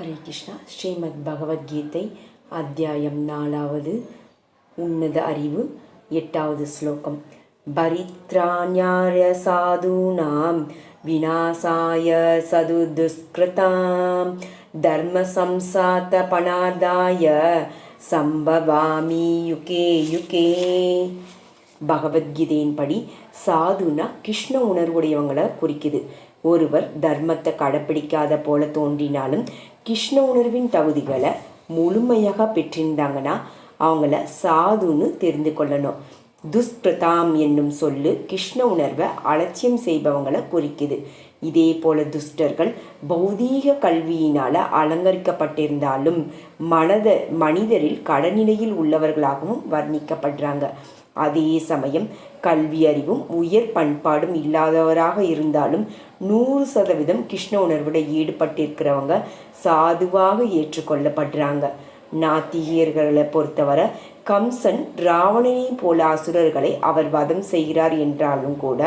ஹரே கிருஷ்ணா ஸ்ரீமத் பகவத்கீதை அத்தியாயம் நாலாவது. உன்னத அறிவு எட்டாவது ஸ்லோகம். பரித்ராணியாய சாதுனாம் விநாசாய சதுதுஸ்கிருதாம் தர்ம சம்சாத்த பணாதாய சம்பவாமி யுகே யுகே. பகவத்கீதையின்படி சாதுனா கிருஷ்ண உணர்வுடையவங்களை குறிக்குது. ஒருவர் தர்மத்தை கடைப்பிடிக்காத போல தோன்றினாலும் கிருஷ்ண உணர்வின் தகுதிகளை முழுமையாக பெற்றிருந்தாங்கன்னா அவங்கள சாதுன்னு தெரிந்து கொள்ளணும். துஷ்பிரதாம் என்னும் சொல்லு கிருஷ்ண உணர்வை அலட்சியம் செய்பவங்களை குறிக்குது. இதே போல துஷ்டர்கள் பௌதீக கல்வியினால் அலங்கரிக்கப்பட்டிருந்தாலும் மனத மனிதரில் கடநிலையில் உள்ளவர்களாகவும் வர்ணிக்கப்படுறாங்க. அதே சமயம் கல்வி அறிவும் உயர் பண்பாடும் இல்லாதவராக இருந்தாலும் நூறு சதவீதம் கிருஷ்ண உணர்வுட ஈடுபட்டிருக்கிறவங்க சாதுவாக ஏற்றுக்கொள்ளப்படுறாங்க. நாத்திகர்களை பொறுத்தவரை கம்சன் ராவணனை போல அசுரர்களை அவர் வதம் செய்கிறார் என்றாலும் கூட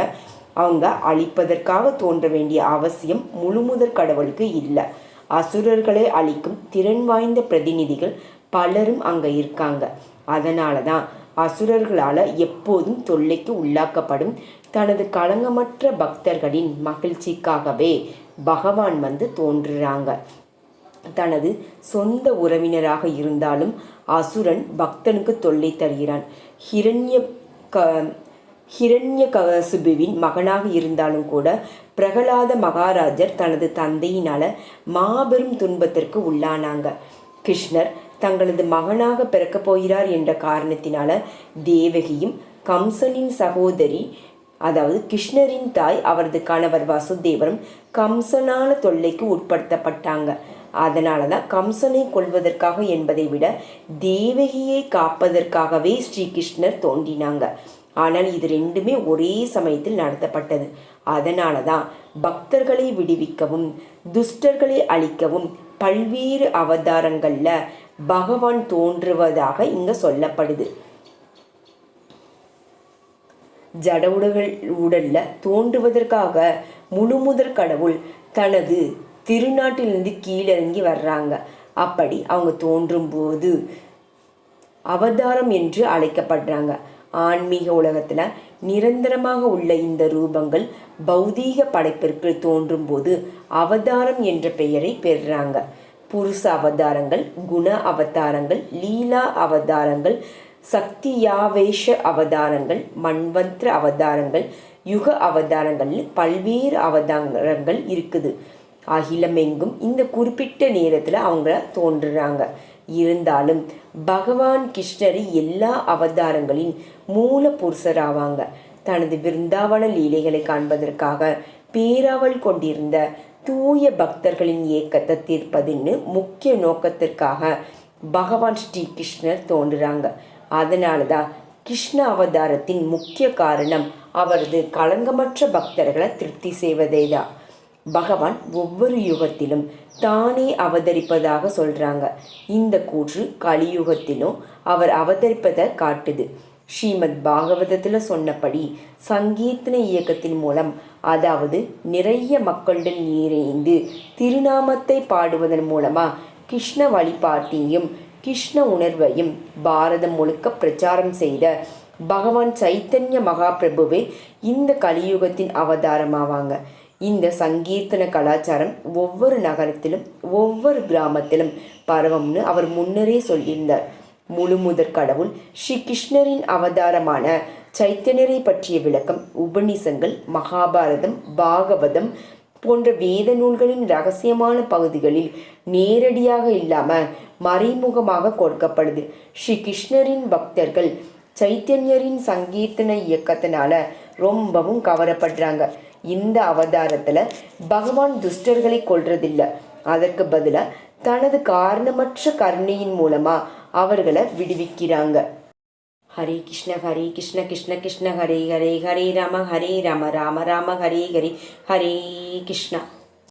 அவங்க அழிப்பதற்காக தோன்ற வேண்டிய அவசியம் முழுமுதற் கடவுளுக்கு இல்லை. அசுரர்களை அழிக்கும் திறன் வாய்ந்த பிரதிநிதிகள் பலரும் அங்கே இருக்காங்க. அதனால தான் அசுரர்களால் எப்போதும் தொல்லைக்கு உள்ளாக்கப்படும் தனது களங்கமற்ற பக்தர்களின் மகிழ்ச்சிக்காகவே பகவான் வந்து தோன்றுறாங்க. தனது சொந்த உறவினராக இருந்தாலும் அசுரன் பக்தனுக்கு தொல்லை தருகிறான். ஹிரண்ய க ஹிரண்ய கசுபுவின் மகனாக இருந்தாலும் கூட பிரகலாத மகாராஜர் தனது தந்தையினால மாபெரும் துன்பத்திற்கு உள்ளானாங்க. கிருஷ்ணர் தங்களது மகனாக பிறக்கப் போகிறார் என்ற காரணத்தினால தேவகியும் கம்சனின் சகோதரி அதாவது கிருஷ்ணரின் தாய் அவரது கணவர் வசுதேவரும் கம்சனான தொல்லைக்கு உட்படுத்தப்பட்டாங்க. அதனால தான் கம்சனை கொள்வதற்காக என்பதை விட தேவகியை காப்பதற்காகவே ஸ்ரீகிருஷ்ணர் தோன்றினாங்க. ஆனால் இது ரெண்டுமே ஒரே சமயத்தில் நடத்தப்பட்டது. அதனால தான் பக்தர்களை விடுவிக்கவும் துஷ்டர்களை அழிக்கவும் பல்வேறு அவதாரங்களில் பகவான் தோன்றுவதாக இங்கு சொல்லப்படுது. ஜட உடல்கள் உடல்ல தோன்றுவதற்காக முழுமுதற் கடவுள் தனது திருநாட்டிலிருந்து கீழிறங்கி வர்றாங்க. அப்படி அவங்க தோன்றும் போது அவதாரம் என்று அழைக்கப்படுறாங்க. ஆன்மீக உலகத்துல நிரந்தரமாக உள்ள இந்த ரூபங்கள் பௌதீக படைப்பிற்கு தோன்றும் போது அவதாரம் என்ற பெயரை பெறுறாங்க. புருஷ அவதாரங்கள் குண அவதாரங்கள் லீலா அவதாரங்கள் சக்தியாவேஷ அவதாரங்கள் மண்வந்திர அவதாரங்கள் யுக அவதாரங்கள் பல்வேறு அவதாரங்கள் இருக்குது. அகிலமெங்கும் இந்த குறிப்பிட்ட நேரத்தில் அவங்க தோன்றுறாங்க. இருந்தாலும் பகவான் கிருஷ்ணர் எல்லா அவதாரங்களின் மூல புருஷராவாங்க. தனது விருந்தாவன லீலைகளை காண்பதற்காக பேராவல் கொண்டிருந்த தூய பக்தர்களின் இயக்கத்தை தீர்ப்பதுன்னு முக்கிய நோக்கத்திற்காக பகவான் ஸ்ரீ கிருஷ்ணர் தோன்றுறாங்க. அதனால தான் கிருஷ்ண அவதாரத்தின் முக்கிய காரணம் அவரது களங்கமற்ற பக்தர்களை திருப்தி செய்வதே தான் பகவான் ஒவ்வொரு யுகத்திலும் தானே அவதரிப்பதாக சொல்கிறாங்க இந்த கூற்று கலியுகத்திலும் அவர் அவதரிப்பதை காட்டுது. ஸ்ரீமத் பாகவதத்தில் சொன்னபடி சங்கீர்த்தன இயக்கத்தின் மூலம் அதாவது நிறைய மக்களுடன் இணைந்து திருநாமத்தை பாடுவதன் மூலமாக கிருஷ்ண வழிபாட்டையும் கிருஷ்ண உணர்வையும் பாரதம் முழுக்க பிரச்சாரம் செய்த பகவான் சைத்தன்ய மகாபிரபுவே இந்த கலியுகத்தின் அவதாரமாவாங்க. இந்த சங்கீர்த்தன கலாச்சாரம் ஒவ்வொரு நகரத்திலும் ஒவ்வொரு கிராமத்திலும் பரவம்னு அவர் முன்னரே சொல்லியிருந்தார். முழு முதற் கடவுள் ஸ்ரீ கிருஷ்ணரின் அவதாரமான சைத்தன்யரை பற்றிய விளக்கம் உபநிசங்கள் மகாபாரதம் பாகவதம் போன்ற வேத நூல்களின் ரகசியமான பகுதிகளில் நேரடியாக இல்லாமல் மறைமுகமாக கொடுக்கப்படுது. ஸ்ரீ கிருஷ்ணரின் பக்தர்கள் சைத்தன்யரின் சங்கீர்த்தன இயக்கத்தினால ரொம்பவும் கவரப்படுறாங்க. இந்த அவதாரத்தில் பகவான் துஷ்டர்களை கொள்றதில்லை அதற்கு பதிலாக தனது காரணமற்ற கருணையின் மூலமாக அவர்களை விடுவிக்கிறாங்க. ஹரே கிருஷ்ண ஹரே கிருஷ்ண கிருஷ்ண கிருஷ்ண ஹரே ஹரே ஹரே ராம ஹரே ராம ராம ராம ஹரே ஹரே ஹரே கிருஷ்ணா.